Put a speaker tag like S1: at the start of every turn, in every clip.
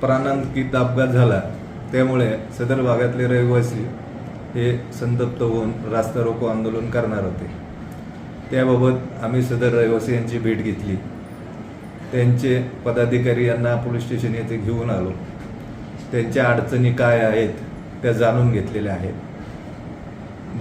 S1: प्राणांकित अपघात झाला त्यामुळे सदर भागातले रहिवासी हे संतप्त होऊन रास्ता रोको आंदोलन करणार होते. त्याबाबत आम्ही सदर रहिवासी यांची भेट घेतली. त्यांचे पदाधिकारी यांना पोलीस स्टेशन येथे घेऊन आलो. त्यांच्या अडचणी काय आहेत त्या जाणून घेतलेल्या आहेत.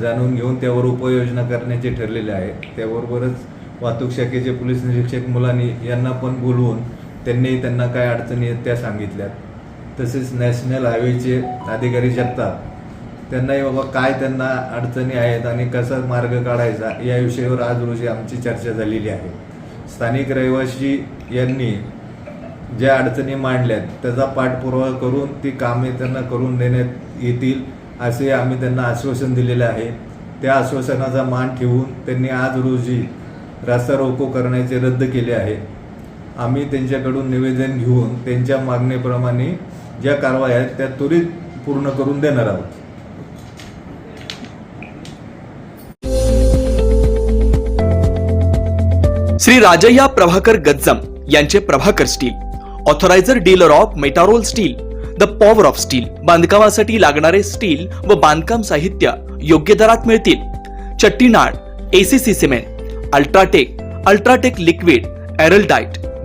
S1: जाणून घेऊन त्यावर उपाययोजना करण्याचे ठरलेले आहे. त्याबरोबरच वाहतूक शाखेचे पोलीस निरीक्षक मुलांनी यांना पण बोलवून त्यांनी त्यांना काय अडचणी आहेत त्या सांगितल्या तसेच नॅशनल हायवेचे अधिकारी जगतात. त्यांनाही बाबा काय त्यांना अडचणी आहेत आणि कसा मार्ग काढायचा या विषयावर आज रोजी आमची चर्चा झालेली आहे. स्थानिक रहिवासी यांनी ज्या अडचणी मांडल्यात त्याचा पाठपुरावा करून ती कामे त्यांना करून देण्यात येतील असे आम्ही त्यांना आश्वासन दिलेले आहे. त्या आश्वासनाचा मान ठेवून त्यांनी आज रोजी रास्ता रोको करण्याचे रद्द केले आहे. आम्ही त्यांच्याकडून निवेदन घेऊन त्यांच्या मागणीप्रमाणे ज्या कारवाई आहेत त्या त्वरित पूर्ण करून देणार आहोत.
S2: श्री राजय्या प्रभाकर गज्जम यांचे Prabhakar steel authorised dealer of Metarol steel the power of steel बांधकामासाठी लागणारे स्टील व बांधकाम साहित्य योग्य दरात मिळतील. Chettinad ACC cement UltraTech UltraTech liquid एरल diet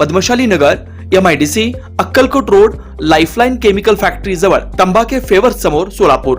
S2: Padmashali Nagar M I D C Akkalkot road lifeline chemical factory जवळ तंबाखे फेवर समोर सोलापूर.